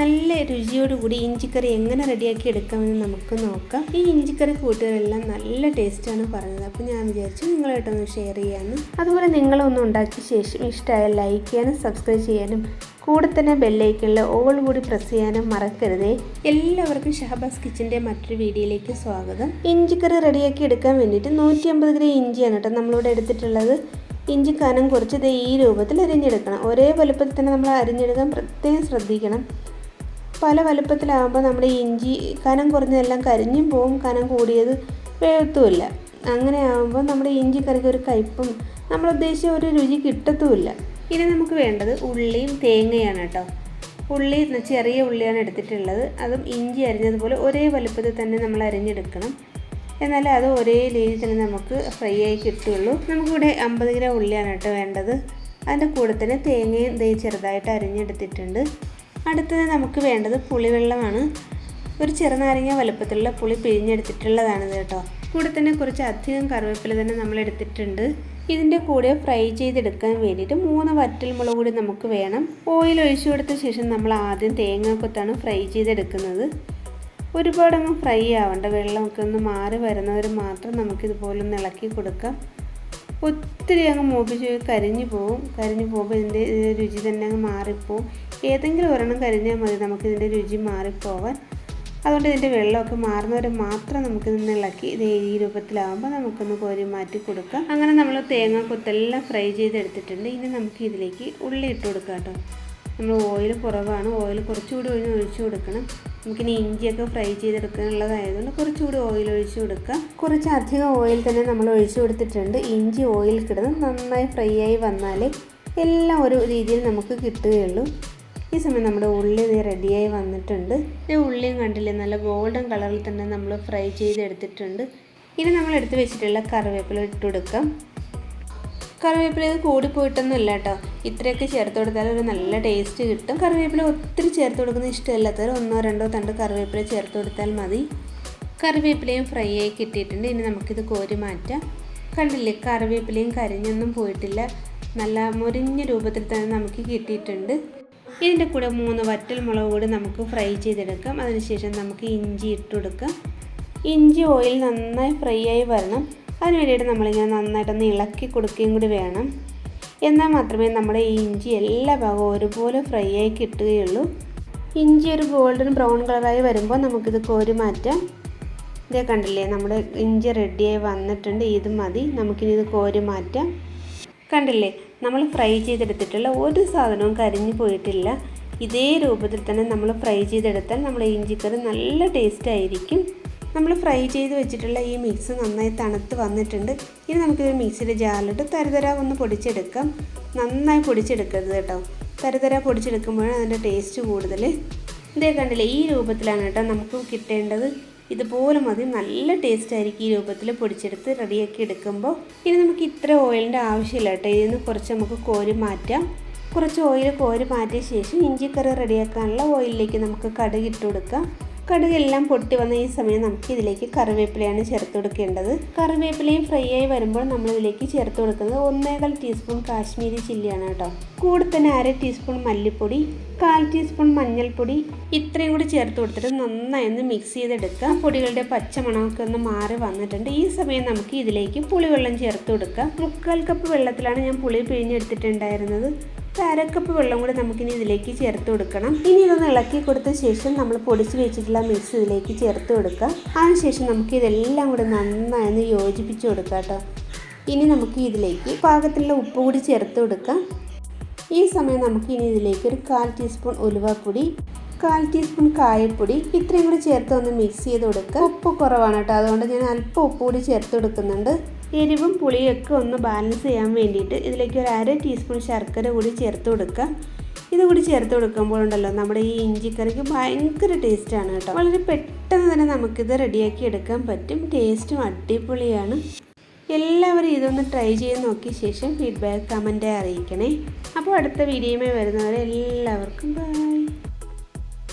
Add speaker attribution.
Speaker 1: നല്ല രുചിയോടുകൂടി ഇഞ്ചിക്കറി എങ്ങനെ റെഡിയാക്കി എടുക്കാമെന്ന് നമുക്ക് നോക്കാം. ഈ ഇഞ്ചിക്കറി കൂട്ടുകാരെല്ലാം നല്ല ടേസ്റ്റാണ് പറഞ്ഞത് അപ്പോൾ ഞാൻ വിചാരിച്ചു നിങ്ങളായിട്ടൊന്ന് ഷെയർ ചെയ്യാനും അതുപോലെ നിങ്ങളൊന്ന് ഉണ്ടാക്കിയ ശേഷം ഇഷ്ടമായ ലൈക്ക് ചെയ്യാനും സബ്സ്ക്രൈബ് ചെയ്യാനും കൂടെ തന്നെ ബെല്ലൈക്കണിൽ ഓൾ കൂടി പ്രസ് ചെയ്യാനും മറക്കരുതേ. എല്ലാവർക്കും ഷഹബാസ് കിച്ചന്റെ മറ്റൊരു വീഡിയോയിലേക്ക് സ്വാഗതം. ഇഞ്ചിക്കറി റെഡിയാക്കി എടുക്കാൻ വേണ്ടിയിട്ട് നൂറ്റി അമ്പത് ഗ്രാം ഇഞ്ചിയാണ് കേട്ടോ നമ്മളിവിടെ എടുത്തിട്ടുള്ളത്. ഇഞ്ചി കനം കുറച്ച് ദേ ഈ രൂപത്തിൽ അരിഞ്ഞെടുക്കണം. ഒരേ വലുപ്പത്തിൽ തന്നെ നമ്മൾ അരിഞ്ഞെടുക്കാൻ പ്രത്യേകം ശ്രദ്ധിക്കണം. പല വലുപ്പത്തിലാകുമ്പോൾ നമ്മുടെ ഇഞ്ചി കനം കുറഞ്ഞതെല്ലാം കരിഞ്ഞും പോവും. കനം കൂടിയത് വേഴത്തുമില്ല അങ്ങനെ ആകുമ്പോൾ നമ്മുടെ ഇഞ്ചി കറിക്ക് ഒരു കയ്പും നമ്മൾ ഉദ്ദേശിച്ച ഒരു രുചി കിട്ടത്തുമില്ല. ഇനി നമുക്ക് വേണ്ടത് ഉള്ളിയും തേങ്ങയാണ് കേട്ടോ. ഉള്ളി ചെറിയ ഉള്ളിയാണ് എടുത്തിട്ടുള്ളത്. അതും ഇഞ്ചി അരിഞ്ഞതുപോലെ ഒരേ വലുപ്പത്തിൽ തന്നെ നമ്മൾ അരിഞ്ഞെടുക്കണം. എന്നാൽ അത് ഒരേ രീതിയിൽ തന്നെ നമുക്ക് ഫ്രൈ ആയി കിട്ടുകയുള്ളൂ. നമുക്കിവിടെ അമ്പത് ഗ്രാം ഉള്ളിയാണ് കേട്ടോ വേണ്ടത്. അതിന്റെ കൂടെ തന്നെ തേങ്ങയും ദേ ചെറുതായിട്ട് അരിഞ്ഞെടുത്തിട്ടുണ്ട്. അടുത്തത് നമുക്ക് വേണ്ടത് പുളിവെള്ളമാണ്. ഒരു ചെറുനാരങ്ങ വലുപ്പത്തിലുള്ള പുളി പിഴിഞ്ഞെടുത്തിട്ടുള്ളതാണ് കേട്ടോ. കൂടെ തന്നെ കുറച്ച് അധികം കറിവേപ്പില തന്നെ നമ്മൾ എടുത്തിട്ടുണ്ട്. ഇതിന്റെ കൂടെ ഫ്രൈ ചെയ്തെടുക്കാൻ വേണ്ടിയിട്ട് മൂന്ന് വറ്റൽ മുളക് കൂടി നമുക്ക് വേണം. ഓയിൽ ഒഴിച്ചു കൊടുത്ത ശേഷം നമ്മൾ ആദ്യം തേങ്ങ കൊത്താണ് ഫ്രൈ ചെയ്തെടുക്കുന്നത്. ഒരുപാടങ്ങ് ഫ്രൈ ആവണ്ട. വെള്ളമൊക്കെ ഒന്ന് മാറി വരുന്നവർ മാത്രം നമുക്കിതുപോലൊന്ന് ഇളക്കി കൊടുക്കാം. ഒത്തിരി അങ്ങ് മൂപ്പിച്ച് കരിഞ്ഞു പോവും. കരിഞ്ഞു പോകുമ്പോൾ ഇതിന്റെ രുചി തന്നെ അങ്ങ് മാറിപ്പോവും. ഏതെങ്കിലും ഒരെണ്ണം കരിഞ്ഞാൽ മതി. നമുക്കിതിന്റെ രുചി മാറിപ്പോവാൻ. അതുകൊണ്ട് ഇതിന്റെ വെള്ളമൊക്കെ മാറുന്നവരെ മാത്രം നമുക്ക് നിന്ന് ഇളക്കി ഇത് ഈ രൂപത്തിലാവുമ്പോൾ നമുക്കൊന്ന് കോരി മാറ്റി കൊടുക്കാം. അങ്ങനെ നമ്മൾ തേങ്ങ കൊത്തെല്ലാം ഫ്രൈ ചെയ്തെടുത്തിട്ടുണ്ട്. ഇനി നമുക്ക് ഇതിലേക്ക് ഉള്ളി ഇട്ട് കൊടുക്കാം കേട്ടോ. നമ്മൾ ഓയിൽ കുറവാണ്. ഓയിൽ കുറച്ചുകൂടി ഒഴിഞ്ഞ് ഒഴിച്ചു കൊടുക്കണം. നമുക്കിനി ഇഞ്ചിയൊക്കെ ഫ്രൈ ചെയ്തെടുക്കാനുള്ളതായതുകൊണ്ട് കുറച്ചുകൂടി ഓയിൽ ഒഴിച്ചു കൊടുക്കുക കുറച്ച് അധികം ഓയിൽ തന്നെ നമ്മൾ ഒഴിച്ചു കൊടുത്തിട്ടുണ്ട്. ഇഞ്ചി ഓയിൽ കിടന്ന് നന്നായി ഫ്രൈ ആയി വന്നാലേ എല്ലാം ഒരു രീതിയിൽ നമുക്ക് കിട്ടുകയുള്ളൂ. ഈ സമയം നമ്മുടെ ഉള്ളി റെഡിയായി വന്നിട്ടുണ്ട്. ഈ ഉള്ളിയും കണ്ടില്ലേ നല്ല ഗോൾഡൻ കളറിൽ തന്നെ നമ്മൾ ഫ്രൈ ചെയ്തെടുത്തിട്ടുണ്ട്. ഇനി നമ്മൾ എടുത്ത് വെച്ചിട്ടുള്ള കറിവേപ്പില ഇട്ട് കൊടുക്കാം. കറിവേപ്പില ഇത് കൂടിപ്പോയിട്ടൊന്നുമില്ല കേട്ടോ. ഇത്രയൊക്കെ ചേർത്ത് കൊടുത്താൽ ഒരു നല്ല ടേസ്റ്റ് കിട്ടും. കറിവേപ്പില ഒത്തിരി ചേർത്ത് കൊടുക്കുന്ന ഇഷ്ടമില്ലാത്തവർ ഒന്നോ രണ്ടോ തണ്ട് കറിവേപ്പില ചേർത്ത് കൊടുത്താൽ മതി. കറിവേപ്പിലയും ഫ്രൈ ആയി കിട്ടിയിട്ടുണ്ട്. ഇനി നമുക്കിത് കോരി മാറ്റാം. കണ്ടില്ലേ കറിവേപ്പിലയും കരിഞ്ഞൊന്നും പോയിട്ടില്ല. നല്ല മുരിഞ്ഞ രൂപത്തിൽ തന്നെ നമുക്ക് കിട്ടിയിട്ടുണ്ട്. ഇതിന്റെ കൂടെ മൂന്ന് വറ്റൽ മുളക് കൂടി നമുക്ക് ഫ്രൈ ചെയ്തെടുക്കാം. അതിനുശേഷം നമുക്ക് ഇഞ്ചി ഇട്ട് കൊടുക്കാം. ഇഞ്ചി ഓയിൽ നന്നായി ഫ്രൈ ആയി വരണം. അതിന് വേണ്ടിയിട്ട് നമ്മളിങ്ങനെ നന്നായിട്ടൊന്ന് ഇളക്കി കൊടുക്കുകയും കൂടി വേണം. എന്നാൽ മാത്രമേ നമ്മുടെ ഈ ഇഞ്ചി എല്ലാ ഭാഗവും ഒരുപോലെ ഫ്രൈ ആയി കിട്ടുകയുള്ളൂ. ഇഞ്ചി ഒരു ഗോൾഡൻ ബ്രൗൺ കളറായി വരുമ്പോൾ നമുക്കിത് കോരി മാറ്റാം. ഇതേ കണ്ടില്ലേ നമ്മുടെ ഇഞ്ചി റെഡിയായി വന്നിട്ടുണ്ട്. ഇത് മതി നമുക്കിനി ഇത് കോരി മാറ്റാം. കണ്ടില്ലേ നമ്മൾ ഫ്രൈ ചെയ്തെടുത്തിട്ടുള്ള ഒരു സാധനവും കരിഞ്ഞു പോയിട്ടില്ല. ഇതേ രൂപത്തിൽ തന്നെ നമ്മൾ ഫ്രൈ ചെയ്തെടുത്താൽ നമ്മുടെ ഇഞ്ചിക്കറി നല്ല ടേസ്റ്റ് ആയിരിക്കും. നമ്മൾ ഫ്രൈ ചെയ്ത് വെച്ചിട്ടുള്ള ഈ മിക്സ് നന്നായി തണുത്ത് വന്നിട്ടുണ്ട്. ഇനി നമുക്കിത് മിക്സിയുടെ ജാറിലിട്ട് തരതര ഒന്ന് പൊടിച്ചെടുക്കാം. നന്നായി പൊടിച്ചെടുക്കരുത് കേട്ടോ. തരതര പൊടിച്ചെടുക്കുമ്പോഴാണ് അതിന്റെ ടേസ്റ്റ് കൂടുതൽ ഇതേ കണ്ടില്ലേ ഈ രൂപത്തിലാണ് കേട്ടോ നമുക്ക് കിട്ടേണ്ടത്. ഇതുപോലെ മതി നല്ല ടേസ്റ്റ് ആയിരിക്കും ഈ രൂപത്തിൽ പൊടിച്ചെടുത്ത് റെഡിയാക്കി എടുക്കുമ്പോൾ. ഇനി നമുക്ക് ഇത്ര ഓയിലിന്റെ ആവശ്യമില്ല കേട്ടോ. ഇതിൽ നിന്ന് കുറച്ച് നമുക്ക് കോരി മാറ്റാം. കുറച്ച് ഓയിൽ കോരി മാറ്റിയ ശേഷം ഇഞ്ചിക്കറി റെഡിയാക്കാനുള്ള ഓയിലിലേക്ക് നമുക്ക് കടുക് ഇട്ട് കൊടുക്കാം. കടുകെല്ലാം പൊട്ടി വന്ന ഈ സമയം നമുക്ക് ഇതിലേക്ക് കറിവേപ്പിലയാണ് ചേർത്ത് കൊടുക്കേണ്ടത്. കറിവേപ്പിലയും ഫ്രൈ ആയി വരുമ്പോൾ നമ്മൾ ഇതിലേക്ക് ചേർത്ത് കൊടുക്കുന്നത് ഒന്നേകാൽ ടീസ്പൂൺ കാശ്മീരി ചില്ലിയാണ് കേട്ടോ. കൂടെ തന്നെ അര ടീസ്പൂൺ മല്ലിപ്പൊടി കാൽ ടീസ്പൂൺ മഞ്ഞൾപ്പൊടി ഇത്രയും കൂടി ചേർത്ത് കൊടുത്തിട്ട് നന്നായി ഒന്ന് മിക്സ് ചെയ്തെടുക്കുക. പൊടികളുടെ പച്ചമണമൊക്കെ ഒന്ന് മാറി വന്നിട്ടുണ്ട്. ഈ സമയം നമുക്ക് ഇതിലേക്ക് പുളിവെള്ളം ചേർത്ത് കൊടുക്കാം മുക്കാൽ കപ്പ് വെള്ളത്തിലാണ് ഞാൻ പുളി പിഴിഞ്ഞെടുത്തിട്ടുണ്ടായിരുന്നത്. അരക്കപ്പ് വെള്ളം കൂടി നമുക്കിനി ഇതിലേക്ക് ചേർത്ത് കൊടുക്കണം. ഇനി ഇതൊന്ന് ഇളക്കി കൊടുത്ത ശേഷം നമ്മൾ പൊടിച്ച് വെച്ചിട്ടുള്ള മിക്സ് ഇതിലേക്ക് ചേർത്ത് കൊടുക്കുക. അതിനുശേഷം നമുക്ക് ഇതെല്ലാം കൂടി നന്നായി ഒന്ന് യോജിപ്പിച്ച് കൊടുക്കാം കേട്ടോ. ഇനി നമുക്ക് ഇതിലേക്ക് പാകത്തിലുള്ള ഉപ്പ് കൂടി ചേർത്ത് കൊടുക്കാം. ഈ സമയം നമുക്ക് ഇനി ഇതിലേക്ക് ഒരു കാൽ ടീസ്പൂൺ ഉലുവപ്പൊടി കാൽ ടീസ്പൂൺ കായപ്പൊടി ഇത്രയും കൂടി ചേർത്ത് ഒന്ന് മിക്സ് ചെയ്ത് കൊടുക്കുക. ഉപ്പ് കുറവാണ് കേട്ടോ. അതുകൊണ്ട് ഞാൻ അല്പം ഉപ്പ് കൂടി ചേർത്ത് കൊടുക്കുന്നുണ്ട്. എരിവും പുളിയൊക്കെ ഒന്ന് ബാലൻസ് ചെയ്യാൻ വേണ്ടിയിട്ട് ഇതിലേക്ക് ഒരു അര ടീസ്പൂൺ ശർക്കര കൂടി ചേർത്ത് കൊടുക്കുക. ഇത് കൂടി ചേർത്ത് കൊടുക്കുമ്പോഴുണ്ടല്ലോ നമ്മുടെ ഈ ഇഞ്ചിക്കറിക്ക് ഭയങ്കര ടേസ്റ്റാണ് കേട്ടോ. വളരെ പെട്ടെന്ന് തന്നെ നമുക്കിത് റെഡിയാക്കി എടുക്കാൻ പറ്റും. ടേസ്റ്റും അടിപൊളിയാണ്. എല്ലാവരും ഇതൊന്ന് ട്രൈ ചെയ്ത് നോക്കിയ ശേഷം ഫീഡ്ബാക്ക് കമന്റായി അറിയിക്കണേ. അപ്പോൾ അടുത്ത വീഡിയോയുമായി വരുന്നവരെ എല്ലാവർക്കും ബൈ